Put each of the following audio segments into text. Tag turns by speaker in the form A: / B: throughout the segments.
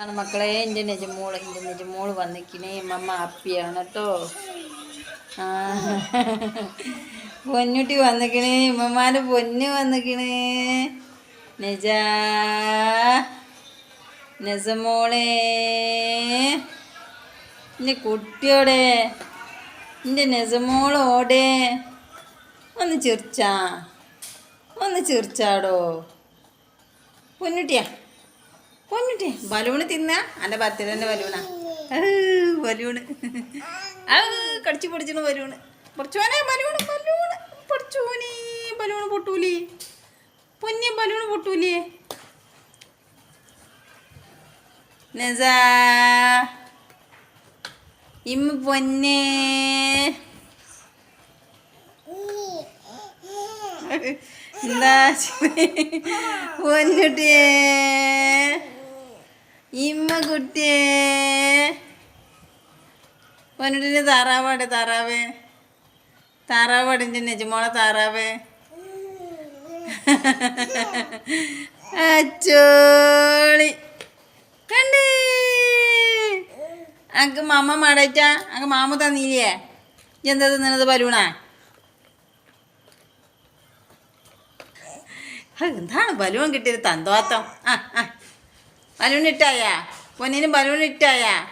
A: ആണ് മക്കളെ എന്റെ നെജമോൾ എന്റെ നെജമോൾ വന്നിക്കണേ മമ്മ ഹാപ്പിയാണ് കേട്ടോ. പൊന്നുട്ടി വന്നിക്കണേ ഉമ്മമാന്റെ പൊന്ന് വന്നിക്കണേ നെജ. നെസമോളെ എന്റെ കുട്ടിയോടെ. എന്റെ നെസമോളോടെ ഒന്ന് ചിർച്ചാ ഒന്ന് ചിർച്ചാടോ പൊന്നുട്ടിയാ. പൊന്നിട്ടേ. ബലൂണ് തിന്ന? എന്റെ ബർത്ത്ഡേന്റെ ബലൂണാ. ബലൂണ്. കടിച്ചു പൊടിച്ചിന് ബലൂണ്. പൊടിച്ചോനെ ബലൂണ് ബലൂണ്. പൊടിച്ചോനെ ബലൂണ് പൊട്ടൂലേ. പൊന്നിയ ബലൂണ് പൊട്ടൂലേ. നസാ. ഇമ്മ പൊന്നേ. എന്താ? പൊന്നുട്ടിയേ. ഇമ്മ കുട്ടിയേ. പൊന്നുട്ടിന് താറാവാട് താറാവ്. താറാവാടിന്റെ നെജുമോളെ താറാവ്. അച്ചോളി. കണ്ടേ. അങ്ങക്ക് മാമ മാടേറ്റ? അങ്ക് മാമ തന്നില്ലേ? എന്താ തിന്നത് ബലൂണാ? എന്താണ് ബലൂൺ കിട്ടിയത് തന്തോത്തം? ആ ആ. ബലൂൺ ഇട്ടായാ പൊന്നിന് ബലൂൺ ഇട്ടായാ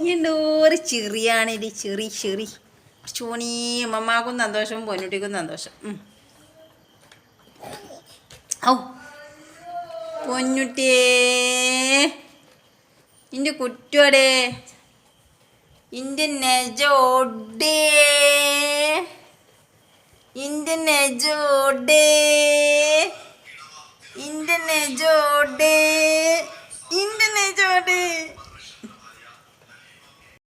A: ചെറിയാണ് ചെറിയാണിത് ചെറി ചെറി. ചോണി അമ്മമാക്കും സന്തോഷം പൊന്നുട്ടിക്കും സന്തോഷം. ഔ. പൊന്നുട്ടിയേ. ഇന്റെ കുട്ടിയോടെ. ഇന്റെ നെജോടേ. ഇന്റെ നെജോടേ. ഇന്റെ നെജോടേ